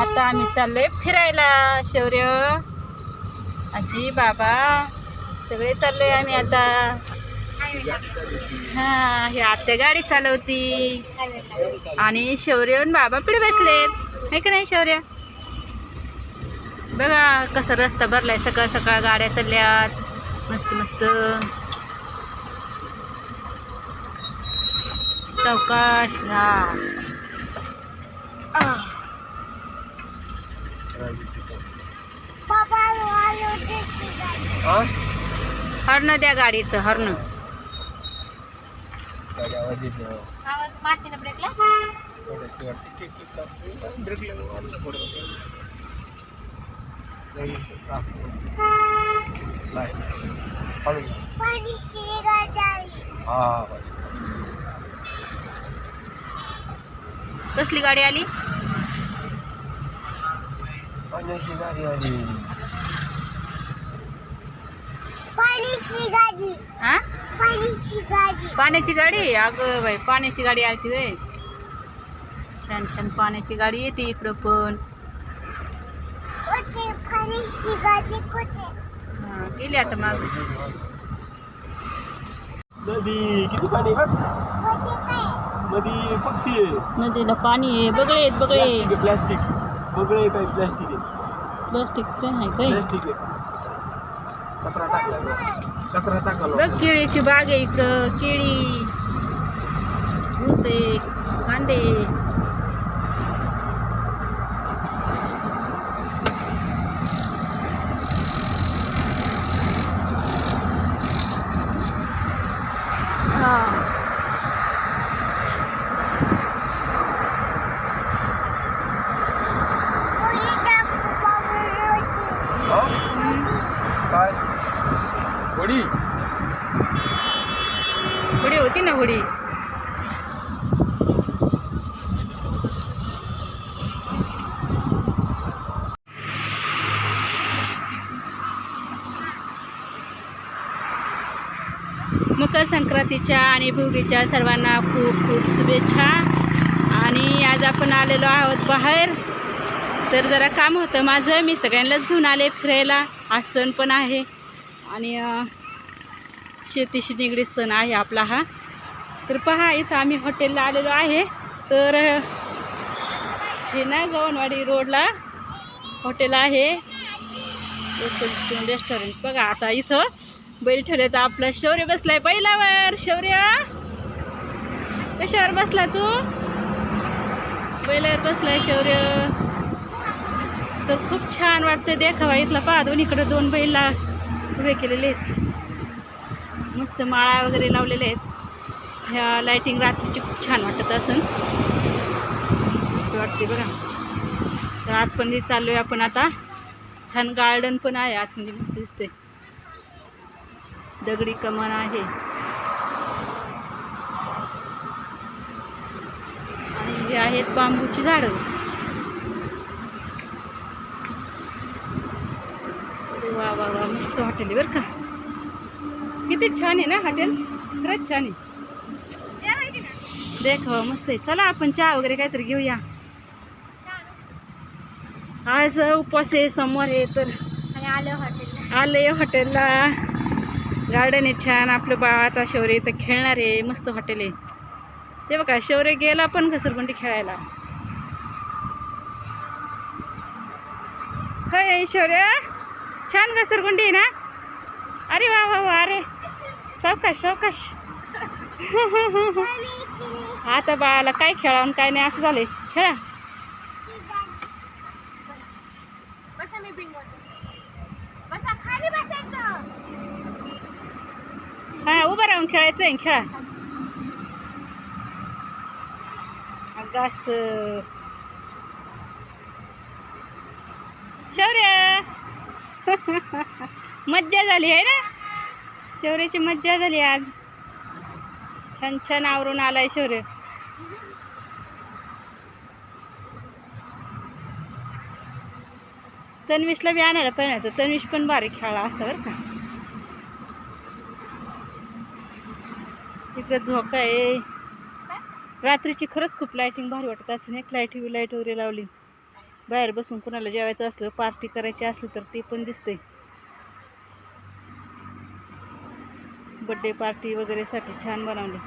आता आम्ही चाललोय फिरायला शौर्य. आजी बाबा सगळे चाललोय आम्ही आता. हा हे आत्या गाडी चालवती. आणि शौर्य बाबा पुढे बसलेत. आहे का नाही शौर्य? बघा कसा रस्ता भरलाय सकाळ सकाळ गाड्या चालल्यात. मस्त मस्त. चौकाश हा. हरणं द्या गाडीचं हरणं. मारते ना ब्रेकला कसली गाडी आली. हा पाण्याची गाडी? अगं बाई पाण्याची गाडी आली होय. छान छान पाण्याची गाडी येते इकडं पण. हा, गेली आता मग. नदी किती पाणी बघ नदी पक्षी आहे. नदीला पाणी आहे. बगळे आहेत बगळे. प्लास्टिक. वगैरे काय प्लास्टिक आहे प्लास्टिक आहे काय? प्लास्टिक आहे कचरा टाकला कचरा टाकला बघ केळीची बाग आहे इकडं. केळी ऊस आहे कांदे हा काय होडी. होडी होती ना होडी. मकर संक्रांतीच्या आणि भोगीच्या सर्वांना खूप खूप शुभेच्छा. आणि आज आपण आलेलो आहोत बाहेर. तर जरा काम होतं माझं. मी सगळ्यांनाच घेऊन आले फिरायला. आज सण पण आहे. आणि शेतीशी निगडीत सण आहे आपला हा. तर पहा इथं आम्ही हॉटेलला आलेलो आहे. तर हे ना गवनवाडी रोडला हॉटेल आहे. रेस्टॉरंट बघा आता इथं बैल ठेवल्याचा आपला. शौर्य बसलाय बैलावर शौर्य! कशावर बसला तू? बैलावर बसलाय शौर्य. तर खूप छान वाटतं देखावा इथला. पहा दोन्हीकडे दोन बैला उभे केलेले आहेत. मस्त माळा वगैरे लावलेल्या आहेत. ह्या लाईटिंग रात्रीची खूप छान वाटत असेल. मस्त वाटते बघा. तर चालू आहे आपण आता. छान गार्डन पण आहे आतमध्ये म्हणजे मस्त दिसते दगडी कमान आहे. आणि हे आहेत बांबूची झाडं. वा वा वा मस्त हॉटेल आहे बरं का. किती छान आहे ना हॉटेल? खरंच छान आहे. देख मस्त आहे. चला आपण चहा वगैरे काहीतरी घेऊया. आज उपवास आहे समोर आहे तर आणि आलं हॉटेलला. गार्डन आहे छान आपलं बा आता शौर्य इथं खेळणार आहे मस्त हॉटेल आहे. ते बघा शौर्य गेला पण घसरगुंडी खेळायला. काय शौर्य? छान घसरगुंडी आहे ना? अरे वा सावकाश सावकाश. आता बाळाला काय खेळा आणि काय नाही असं झालंय. खेळा. बसा मी बिंगो बसा खाली बसायचं. हा उभं राहून खेळायचं आहे खेळा अगास शौर्य. मज्जा झाली आहे ना? शौर्याची मज्जा झाली आज. छान छान आवरून आलाय शौर्य. तन्विशला बी आणायला पण यायचं तन्विश पण भारी खेळला असता बरं का. इकडं झोका आहे. रात्रीची खरंच खूप लाईटिंग भारी वाटत असं एक लाइट लाइट वगैरे लावली. बाहेर बसून कुणाला जेवायचं असलं पार्टी करायची असली तर ते पण दिसते. बड्डे पार्टी वगैरेसाठी छान बनवले.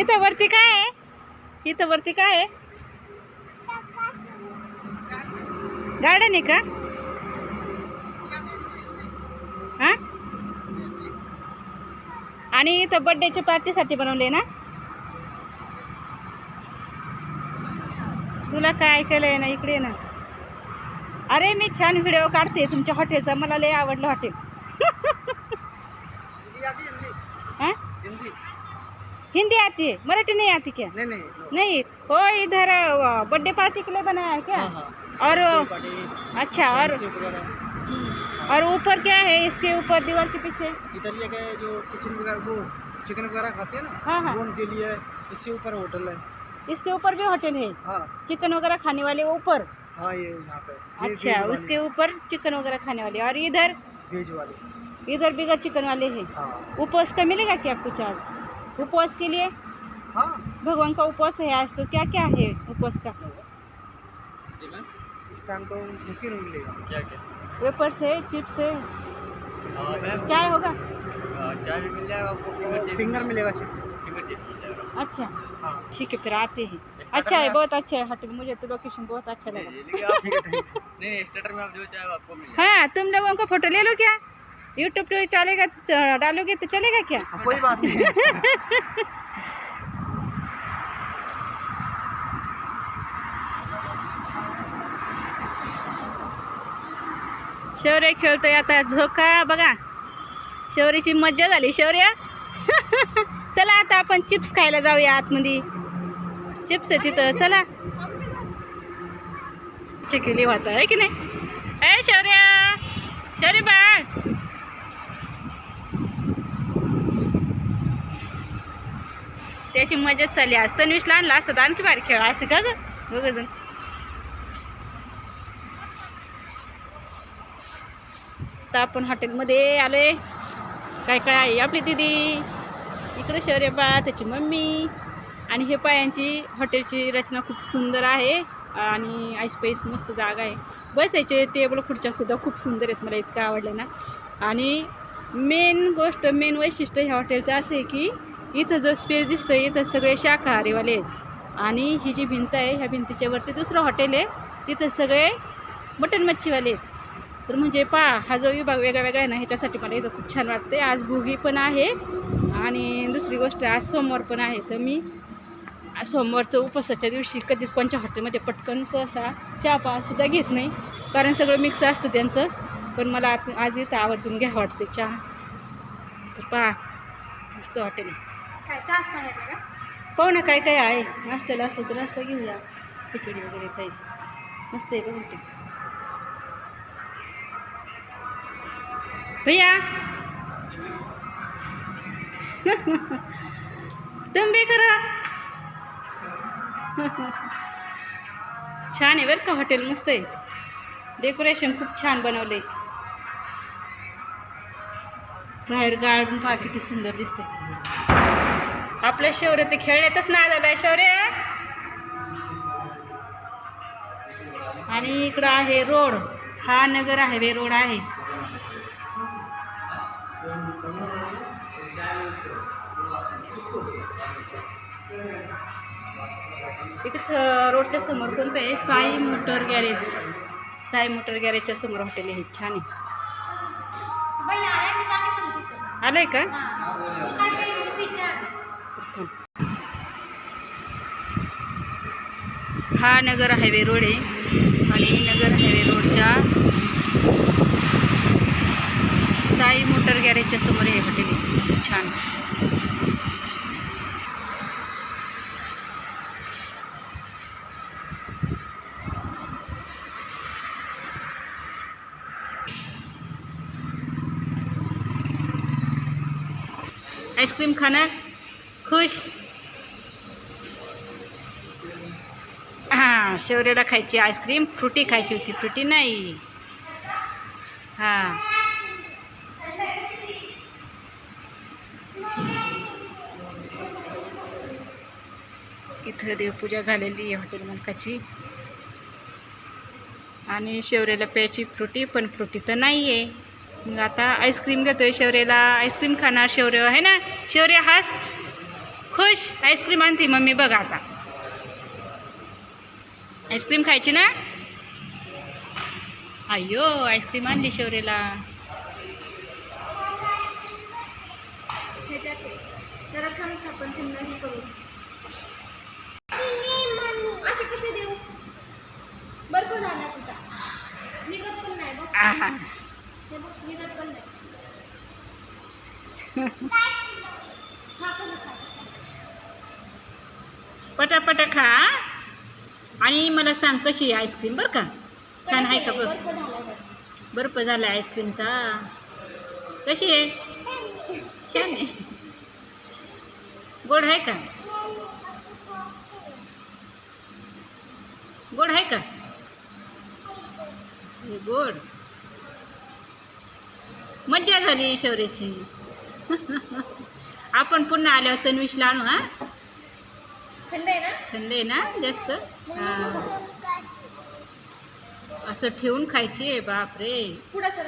इथं वरती काय आहे? इथं वरती काय आहे? गार्डन आहे का? हा? आणि इथं बड्डेच्या पार्टीसाठी बनवले ना? तुला काय ऐकायला आहे ना इकडे ना. अरे मी छान व्हिडिओ काढते. तुमच्या हॉटेलचा मला लय आवडलं हॉटेल हिंदी आती है, हिंदी. हाँ? हिंदी. हिंदी आती? है मराठी नहीं आती क्या? नहीं नहीं. नो। नहीं? वो इधर बर्थडे पार्टी के लिए बनाया है क्या? हाँ हाँ. और अच्छा और और ऊपर क्या है? इसके ऊपर दीवार के पीछे? इधर ये क्या है जो किचन वगैरह वो चिकन वगैरह खाते हैं ना? हाँ हाँ. उनके लिए इससे ऊपर होटल है. इसके ऊपर भी होटल है? हाँ. चिकन वगैरह खाने वाले ऊपर? हाँ ये यहाँ पे। अच्छा उसके ऊपर चिकन वगैरह खाने वाले और इधर? वेज वाले इधर बिगर चिकन वाले हैं? हाँ। उपवास का मिलेगा क्या आपको आज? उपवास के लिए? हाँ। भगवान का उपवास है आज तो क्या क्या है उपवास का? इस टाइम तो मुश्किल मिलेगा। क्या क्या वेपर्स है चिप्स है? हाँ चाय होगा? हाँ, चाय मिल जाएगा आपको फिंगर मिलेगा चिप्स फिंगर चिप्स मिल जाएगा। अच्छा। हाँ। ठीक है फिर आते हैं। अच्छा है बहुत अच्छा है होटल. मुझे तो लोकेशन बहुत अच्छा लगा. नहीं नहीं स्टार्टर में आप जो चाहे आपको मिल हाँ तुम लोगों को फोटो ले लो क्या? यूट्यूब पे चलेगा डालोगे तो चलेगा क्या? कोई बात नहीं। शौर्य खेळतोय आता झोका बघा. शौर्याची मज्जा झाली शौर्य. चला आता आपण चिप्स खायला जाऊया आतमध्ये. चिप्स आहे तिथं. चला. चिकली होता आहे की नाही? ए शौर्या. शौर्य बाळ त्याची मजाच चालली. आज तन्वीसला लहानला असतं. तर आणखी भारी खेळ असते का गं? बघ जण. आता आपण हॉटेलमध्ये आलोय. काय काय आहे आपली दिदी? इकडे शौर्य बा त्याची मम्मी. आणि हे पायांची हॉटेलची रचना खूप सुंदर आहे आणि आईस पैस मस्त जागा आहे. बसायचे टेबल खुर्च्यासुद्धा खूप सुंदर आहेत मला इतकं आवडलं ना. आणि मेन गोष्ट मेन वैशिष्ट्य ह्या हॉटेलचं असं आहे की इथं जो स्पेस दिसतो इथं सगळे शाकाहारीवाले आहेत. आणि ही जी भिंत आहे ह्या भिंतीच्या वरती दुसरं हॉटेल आहे तिथं सगळे मटन मच्छीवाले आहेत. तर म्हणजे पा हा जो विभाग वेगळा वेगळा आहे ना ह्याच्यासाठी मला इथं खूप छान वाटते आज भोगी पण आहे आणि दुसरी गोष्ट आज सोमवार पण आहे. तर मी सोमवारचं उपवासाच्या दिवशी कधीच कोणत्या हॉटेलमध्ये पटकन सहसा चहा सुद्धा घेत नाही. कारण सगळं मिक्स असतं त्यांचं. पण मला आत- आज इथं आवर्जून घ्या वाटते चहा. तर पहा मस्त हॉटेल काय चहा का? पाहू ना काय काय आहे? नाश्त्याला असलं तर नाश्ता घेऊया खिचडी वगैरे काही. मस्त आहे बघ हॉटेल भैया तुम भी करा छान आहे बरं का हॉटेल मस्त आहे. डेकोरेशन खूप छान बनवले बाहेर गार्डन पहा किती सुंदर दिसते आपल्या शौर्य ते खेळण्यातच ना झालंय शौर्य. आणि इकडं आहे रोड. हा नगर हायवे रोड आहे. इथं रोडच्या समोर कोणतं आहे? Sai motor garage. Sai motor गॅरेजच्या समोर हॉटेल आहे. छान आहे. तिथं. आलंय का? हां. नगर हायवे रोड आहे. आणि नगर हायवे रोडच्या साई मोटर गॅरेजच्या समोर हे हॉटेल आहे. छान. आइसक्रीम खाना खुश? हां शेवरेला खायची आईस्क्रीम फ्रुटी खायची होती. फ्रुटी नाही. हां. इथं देवपूजा झालेली आहे हॉटेल मलकाची. आणि शेवरेला प्यायची फ्रुटी पण फ्रुटी तर नाही आहे मग आता आईस्क्रीम घेतोय शेवरेला. आईस्क्रीम खाणार शौर्य आहे ना? शौर्य हास. खुश. आईस्क्रीम आणते मम्मी बघा आता. आईस्क्रीम खायची ना? अय्यो आईस्क्रीम आणली शेवरेला जरा थांब आपण त्यांना हे करू असे कसे देऊ बर्फ झाला तुझा निघत पण नाही बघ आहा हे बघ निघत पण नाही हा कसं खा पटापटा खा आणि मला सांग कशी आहे आईस्क्रीम बरं का? छान आहे का बघ बर्फ झाला आईस्क्रीमचा. कशी आहे? छान आहे. गोड आहे का? गोड आहे का? हे गोड. मज्जा झाली शौर्याची. आपण पुन्हा आल्यावर तन्विशला आणू हा? थंड आहे ना? थंड आहे ना? जास्त? हा. असं ठेवून खायची आहे बापरे. पुढं सर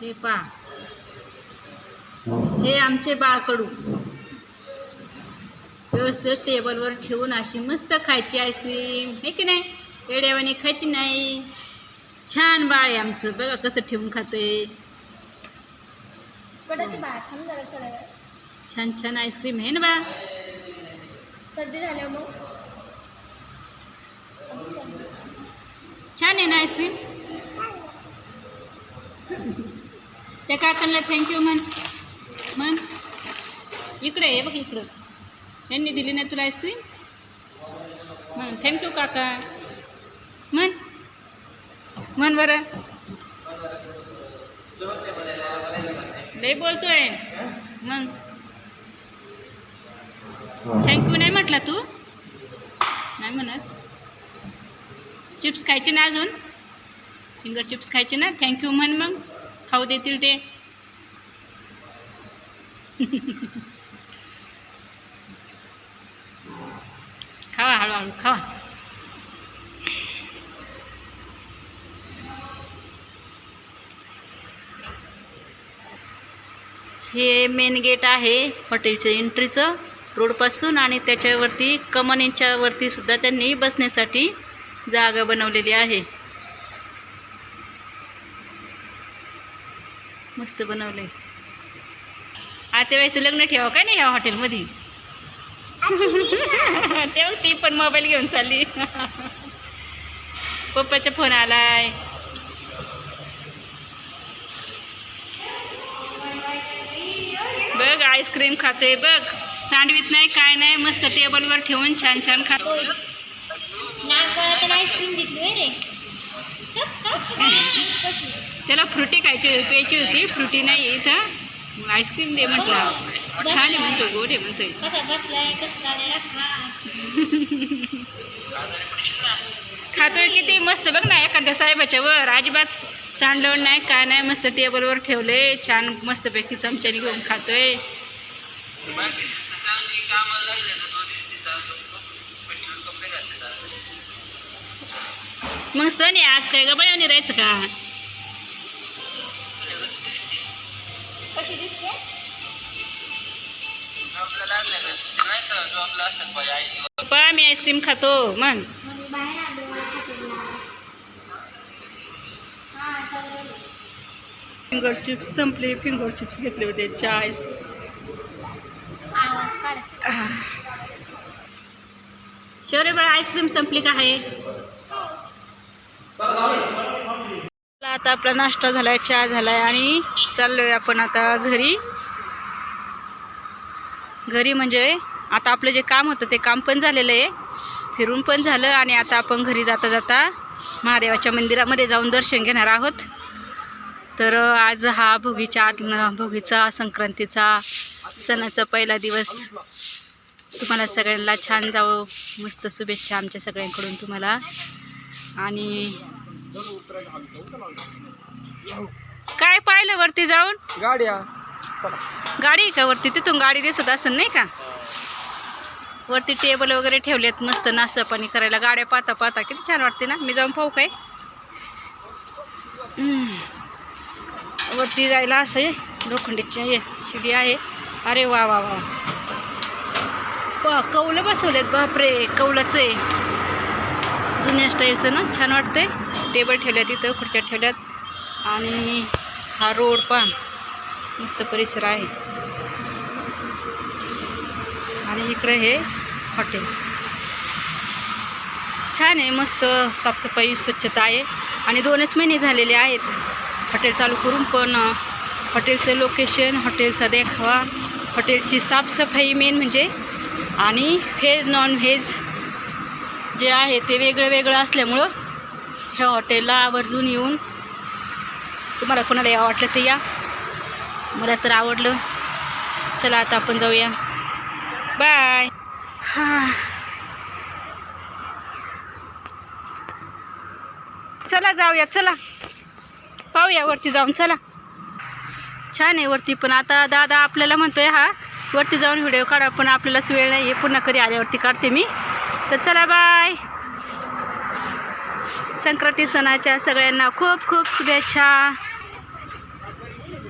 हे पा. हे आमचे बाळकडू. व्यवस्थित टेबलवर ठेवून अशी मस्त खायची आईस्क्रीम. हे की नाही? वेड्यावानी खायची नाही. छान बाळ आहे आमचं. बघा कसं ठेवून खाते. छान छान आईस्क्रीम आहे ना बाळ? सर्दी झाल्यावर मग? छान आहे ना आईस्क्रीम? त्या काकांना थँक्यू म्हण. म्हण. इकडे आहे बघ इकडं. यांनी दिली ना तुला आईस्क्रीम? म्हण थँक्यू काका. म्हण. म्हण बरं. लय बोलतोय. मग थँक्यू नाही म्हटला तू? नाही म्हणत. चिप्स खायचे ना अजून? फिंगर चिप्स खायचे ना? थँक्यू म्हण मग. खाऊ देतील ते. खावा हळूहळू खावा. हे मेन गेट आहे हॉटेलचं एंट्रीचं रोडपासून आणि त्याच्यावरती कमन वरती सुद्धा त्यांनी बसण्यासाठी जागा बनवलेली आहे. मस्त बनवलंय. आता लग्न ठेवा काय नाही ह्या हॉटेलमध्ये? तेव्हा ती पण मोबाईल घेऊन चालली. पप्पाचा फोन आलाय. बघ आईस्क्रीम खाते बघ. सँडविच नाही काय नाही मस्त टेबलवर ठेवून छान छान खातो नागपळात आईस्क्रीम घेतली होय रे. कशी त्याला फ्रुटी खायची प्यायची होती फ्रुटी नाही इथं मग आईस्क्रीम दे म्हटलं. छान आहे म्हणतो गोड आहे म्हणतोय. खातोय किती मस्त बघ ना एखाद्या साहेबाच्या वर अजिबात सांडलं नाही काय नाही मस्त टेबलवर ठेवले छान मस्तपैकी चमच्याने घेऊन खातोय. मग सण आहे आज काय गबाळ्याने राहायचं का? कशी दिसते? पप्पा मी आईस्क्रीम खातो हा चालेल फिंगर चिप्स संपले फिंगर चिप्स घेतले होते चाय शौर्य बाळा आईस्क्रीम संपली का आहे? आता आपला नाश्ता झालाय चहा झालाय आणि चाललोय आपण आता घरी. घरी म्हणजे आता आपलं जे काम होतं ते काम पण झालेलं आहे. फिरून पण झालं आणि आता आपण घरी जाता जाता महादेवाच्या मंदिरामध्ये जाऊन दर्शन घेणार आहोत. तर आज हा भोगीच्या आत भोगीचा संक्रांतीचा सणाचा पहिला दिवस. तुम्हाला सगळ्यांना छान जावं मस्त शुभेच्छा आमच्या सगळ्यांकडून तुम्हाला. आणि काय पाहिलं वरती जाऊन? गाड्या. चला. गाडी आहे का वरती? तिथून गाडी दिसत असेल नाही का? वरती टेबल वगैरे ठेवलेत मस्त नाश्ता पाणी करायला. गाड्या पाहता पाहता किती छान वाटते ना? मी जाऊन पाहू काय. वरती जायला असं आहे. लोखंडीची आहे शिडी आहे. अरे वा वा वा. वा कौलं बसवलेत बापरे कौलाचं आहे. जुन्या स्टाईलचं ना छान वाटते टेबल ठेवल्यात इथं खुर्च्या ठेवल्यात. आणि हा रोड पण मस्त परिसर आहे. आणि इकडे हे हॉटेल. छान आहे मस्त साफसफाई स्वच्छता आहे. आणि दोनच महिने झालेले आहेत हॉटेल चालू करून पण हॉटेलचं लोकेशन हॉटेलचा देखावा हॉटेलची साफसफाई मेन म्हणजे आणि व्हेज नॉन व्हेज जे आहे ते वेगळं वेगळं असल्यामुळं ह्या हॉटेलला आवर्जून येऊन तुम्हाला कोणाला या वाटलं ते या. मला तर आवडलं. चला आता आपण जाऊया. बाय. हां. चला जाऊया चला. पाहूया वरती जाऊन चला. छान आहे वरती पण. आता दादा आपल्याला म्हणतोय हा वरती जाऊन व्हिडिओ काढा पण आपल्यालाच वेळ नाही आहे पुन्हा कधी आल्यावरती काढते मी. तर चला बाय. संक्रांती सणाच्या सगळ्यांना खूप खूप शुभेच्छा.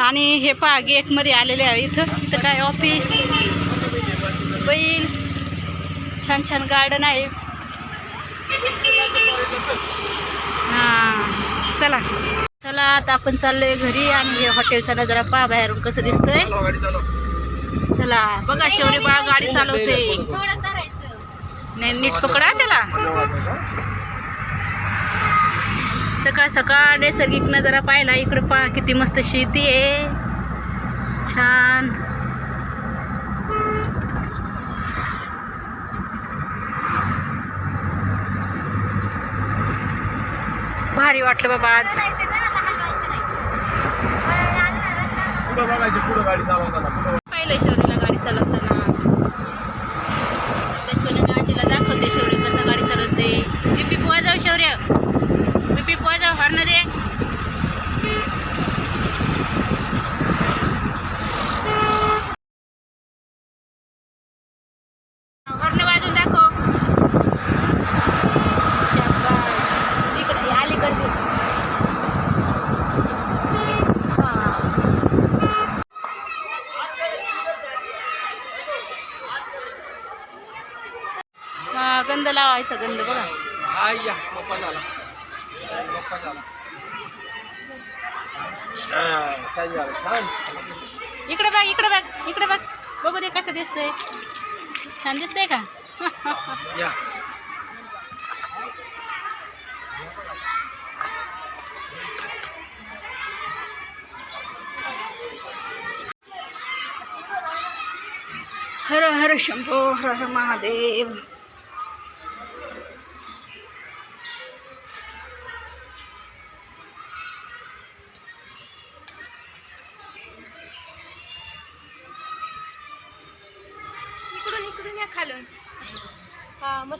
आणि हे पहा गेटमध्ये आलेले आहे इथं. इथं काय ऑफिस बैल. छान छान गार्डन आहे. हां चला. चला आता आपण चाललोय घरी आणि हे हॉटेलचा नजारा पहा बाहेरून कसं दिसतंय. चला बघा शौर्य बाळा गाडी चालवते नाही नीट पकडा त्याला. सकाळ सकाळ नैसर्गिक नजारा पाहिला इकडे पहा किती मस्त शेती आहे. छान. भारी वाटलं बाबा आज. पाहिलं शौर्यला गाडी चालवताना त्या सोन्याच्या आजीला दाखवते शौर्य कसं गाडी चालवते बीपी पोहा जाऊ शौर्य बीपी पोहा जाऊ हॉर्न दे हॉर्न वाजून दाखव शाबाश इकडे अलीकडे हां हा लावा इथं गंध बघा. हाय या पप्पा झाला. पप्पा झाला? छान. इकडे बघ इकडे बघ इकडे बघ. बघू दे कसं दिसतंय. छान दिसतंय का? या. हर हर शंभो हर हर महादेव.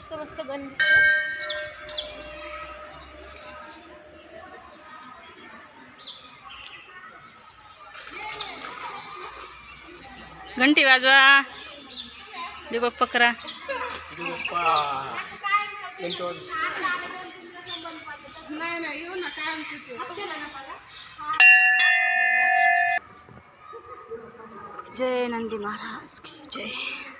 मस्त मस्त गण दिसतो घंटी वाजवा. दे बाप्पा करा. जय नंदी महाराज की जय.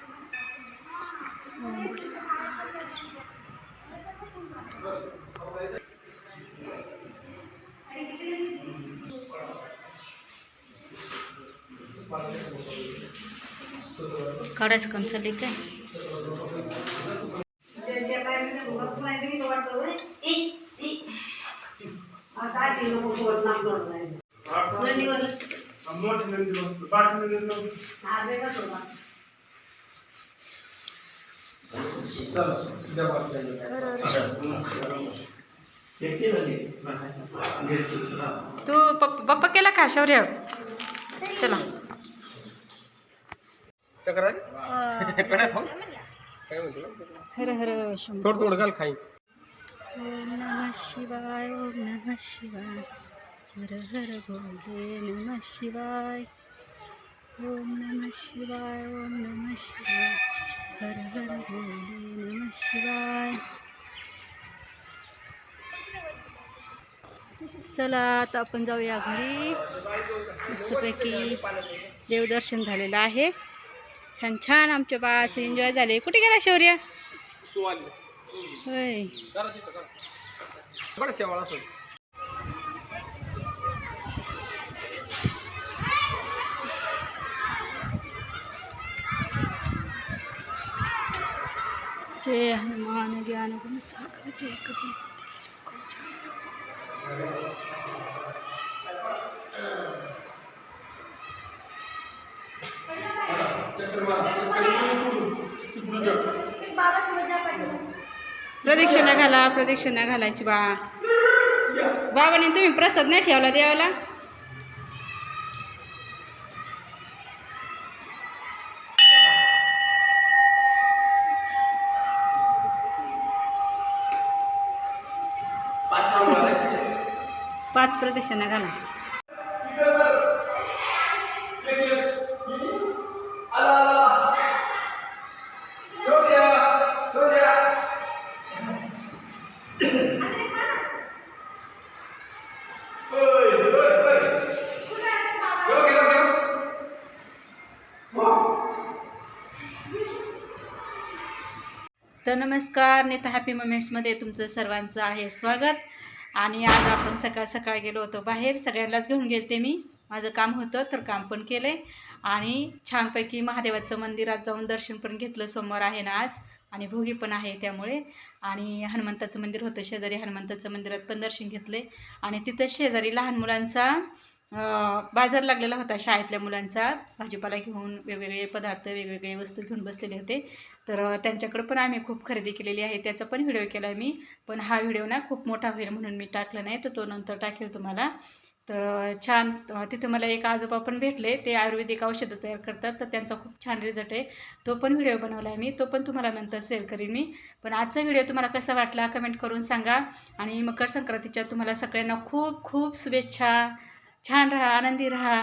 काढायचं काम चाललंय काय? तू पप्पा केला का शौर्य? चला. चक्र फ़ोन हर हर थोडं थोडं घाल खाई. ओम नमः शिवाय ओम नमः शिवाय. हर हर भोले नमः शिवाय. ओम नमः शिवाय ओम नमः शिवाय. हर हर भोले नमः शिवाय. चला आता आपण जाऊया घरी. मस्तपैकी देवदर्शन झालेलं आहे. छान छान आमच्या बाळाचे एन्जॉय झाले. कुठे गेला शौर्य? होय. जय हनुमान ज्ञान गुण सागर जय कपीस प्रदक्षिणा घाला प्रदक्षिणा घालायची बा बाबाने तुम्ही प्रसाद नाही ठेवला देवाला पाच प्रदक्षिणा घाला. तर नमस्कार नेता हॅपी मुमेंट्समध्ये तुमचं सर्वांचं आहे स्वागत. आणि आज आपण सकाळ सकाळ गेलो होतो बाहेर. सगळ्यांनाच घेऊन गेलते मी. माझं काम होतं तर काम पण केलं आहे आणि छानपैकी महादेवाचं मंदिरात जाऊन दर्शन पण घेतलं. सोमवार आहे ना आज. आणि भोगी पण आहे त्यामुळे. आणि हनुमंताचं मंदिर होतं. शेजारी हनुमंताचं मंदिरात पण दर्शन घेतले आणि तिथं शेजारी लहान मुलांचा बाजार लागलेला होता शाळेतल्या मुलांचा. भाजीपाला घेऊन वेगवेगळे पदार्थ वेगवेगळे वस्तू घेऊन बसलेले होते. तर त्यांच्याकडं पण आम्ही खूप खरेदी केलेली आहे. त्याचा पण व्हिडिओ केला मी. पण हा व्हिडिओ ना खूप मोठा होईल म्हणून मी टाकला नाही. तर तो नंतर टाकेल तुम्हाला. तर छान तिथं मला एक आजोबा पण भेटले. ते आयुर्वेदिक औषधं तयार करतात. तर त्यांचा खूप छान रिझल्ट आहे. तो पण व्हिडिओ बनवला आहे मी. तो पण तुम्हाला नंतर शेअर करीन मी. पण आजचा व्हिडिओ तुम्हाला कसा वाटला कमेंट करून सांगा. आणि मकर संक्रांतीच्या तुम्हाला सगळ्यांना खूप खूप शुभेच्छा. छान राहा आनंदी राहा.